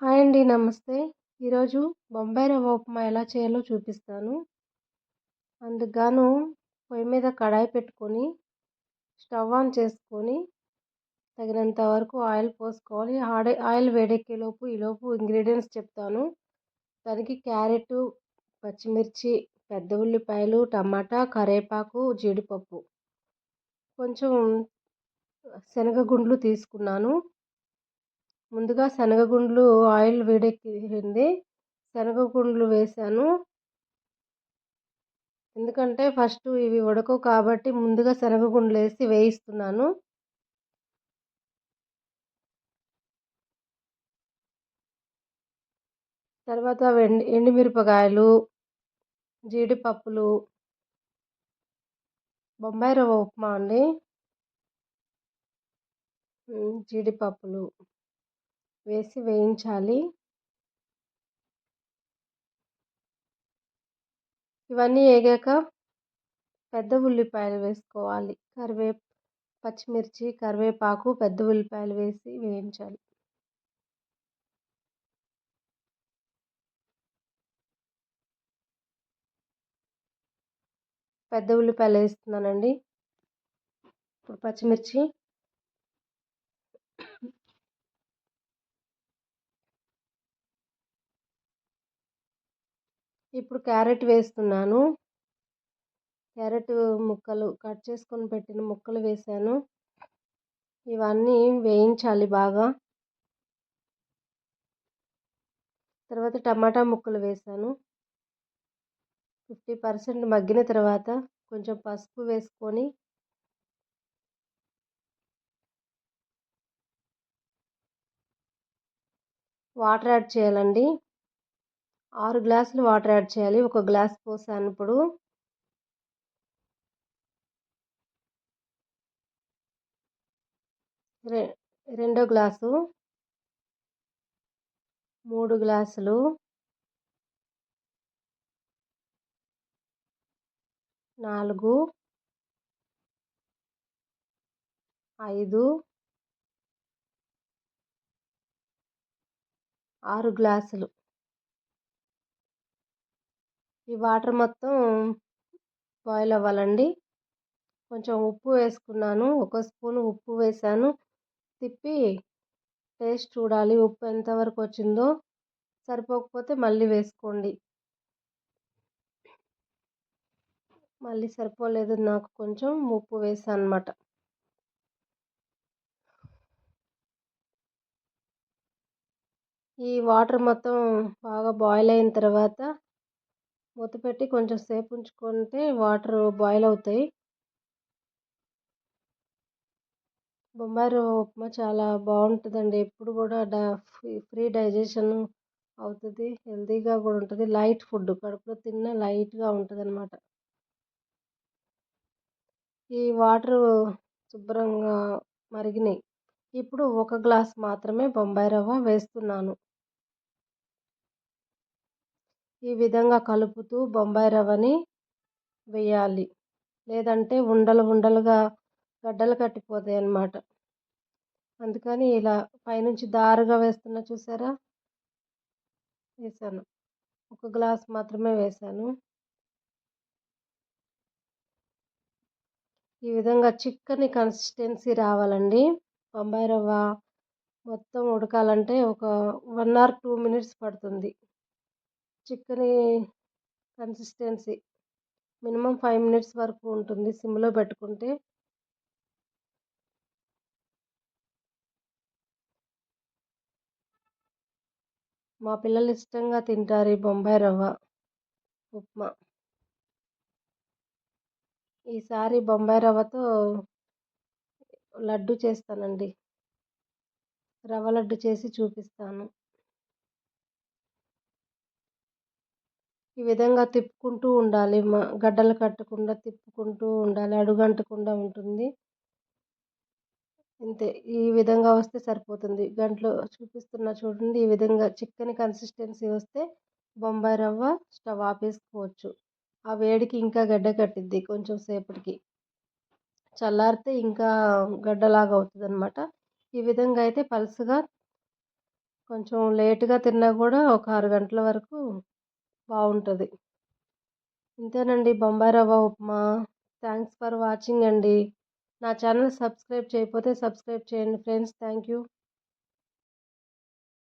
Hi అండి నమస్తే. ఈరోజు బొంబాయి రవ్వ ఉప్మా ఎలా చేయాలో చూపిస్తాను. అందుకు పొయ్యి మీద కడాయి పెట్టుకొని స్టవ్ ఆన్ చేసుకొని తగినంత వరకు ఆయిల్ పోసుకోవాలి. ఆడే ఆయిల్ వేడెక్కేలోపు ఈలోపు ఇంగ్రీడియంట్స్ చెప్తాను. దానికి క్యారెట్ పచ్చిమిర్చి పెద్ద ఉల్లిపాయలు టమాటా కరేపాకు జీడిపప్పు. కొంచెం శనగగుండ్లు తీసుకున్నాను. ముందుగా శనగగుండ్లు ఆయిల్ వేడెక్కింది. శనగగుండ్లు వేసాను. ఎందుకంటే ఫస్ట్ ఇవి ఉడకవు కాబట్టి ముందుగా శనగగుండ్లు వేసి వేయిస్తున్నాను. తర్వాత ఎండి ఎండుమిరపకాయలు జీడిపప్పులు బొంబాయి రవ్వ ఉప్మా అండి. జీడిపప్పులు. వేసి వేయించాలి. ఇవన్నీ వేగాక పెద్ద ఉల్లిపాయలు వేసుకోవాలి. కరివే పచ్చిమిర్చి కరివేపాకు పెద్ద ఉల్లిపాయలు వేసి వేయించాలి. పెద్ద ఉల్లిపాయలు వేస్తున్నానండి. ఇప్పుడు పచ్చిమిర్చి ఇప్పుడు క్యారెట్ వేస్తున్నాను. క్యారెట్ ముక్కలు కట్ చేసుకొని పెట్టిన ముక్కలు వేసాను. ఇవన్నీ వేయించాలి బాగా. తర్వాత టమాటా ముక్కలు వేసాను. ఫిఫ్టీ పర్సెంట్ మగ్గిన తర్వాత కొంచెం పసుపు వేసుకొని వాటర్ యాడ్ చేయాలండి. ఆరు గ్లాసులు వాటర్ యాడ్ చేయాలి. ఒక గ్లాస్ పోసాను ఇప్పుడు. రె రెండో గ్లాసు. మూడు గ్లాసులు. నాలుగు. ఐదు. ఆరు గ్లాసులు. ఈ వాటర్ మొత్తం బాయిల్ అవ్వాలండి. కొంచెం ఉప్పు వేసుకున్నాను. ఒక స్పూన్ ఉప్పు వేసాను. తిప్పి టేస్ట్ చూడాలి. ఉప్పు ఎంతవరకు వచ్చిందో సరిపోకపోతే మళ్ళీ వేసుకోండి. మళ్ళీ సరిపోలేదు నాకు కొంచెం ఉప్పు వేసాను అనమాట ఈ వాటర్ మొత్తం బాగా బాయిల్ అయిన తర్వాత మూత పెట్టి కొంచెం సేపు ఉంచుకుంటే వాటర్ బాయిల్ అవుతాయి. బొంబాయి రవ్వ ఉప్మా చాలా బాగుంటుందండి. ఎప్పుడు కూడా డా ఫ్రీ డైజెషన్ అవుతుంది హెల్తీగా కూడా ఉంటుంది. లైట్ ఫుడ్ కడుపులో తిన్న లైట్గా ఉంటుంది అనమాట ఈ వాటర్ శుభ్రంగా మరిగినాయి. ఇప్పుడు ఒక గ్లాస్ మాత్రమే బొంబాయి రవ్వ వేస్తున్నాను. ఈ విధంగా కలుపుతూ బొంబాయి రవ్వని వేయాలి. లేదంటే ఉండలు ఉండలుగా గడ్డలు కట్టిపోతాయి అన్నమాట. అందుకని ఇలా పైనుంచి దారుగా వేస్తున్నా చూసారా? వేసాను. ఒక గ్లాస్ మాత్రమే వేసాను. ఈ విధంగా చిక్కని కన్సిస్టెన్సీ రావాలండి. బొంబాయి రవ్వ మొత్తం ఉడకాలంటే ఒక వన్ ఆర్ టూ మినిట్స్ పడుతుంది. Chicken consistency. Minimum five minutes వరకు ఉంటుంది సిమ్లో పెట్టుకుంటే. మా పిల్లలు ఇష్టంగా తింటారు ఈ బొంబాయి రవ్వ ఉప్మా. ఈసారి బొంబాయి రవ్వతో లడ్డు చేస్తానండి. రవ్వ లడ్డు చేసి చూపిస్తాను. ఈ విధంగా తిప్పుకుంటూ ఉండాలి. గడ్డలు కట్టకుండా తిప్పుకుంటూ ఉండాలి. అడుగంటకుండా ఉంటుంది. ఇంతే. ఈ విధంగా వస్తే సరిపోతుంది. గంటలో చూపిస్తున్న చూడండి ఈ విధంగా చిక్కని కన్సిస్టెన్సీ వస్తే బొంబాయి రవ్వ స్టవ్ ఆపేసుకోవచ్చు. ఆ వేడికి ఇంకా గడ్డ కట్టిద్ది కొంచెం సేపటికి. చల్లారితే ఇంకా గడ్డలాగా అవుతుంది అనమాట ఈ విధంగా అయితే పలుసుగా కొంచెం లేటుగా తిన్నా కూడా ఒక ఆరు గంటల వరకు బాగుంటుంది ఇంతేనండి. బొంబాయి రవ్వ ఉప్మా. థ్యాంక్స్ ఫర్ వాచింగ్ అండి. నా ఛానల్ సబ్స్క్రైబ్ చేయకపోతే సబ్స్క్రైబ్ చేయండి ఫ్రెండ్స్. Thank you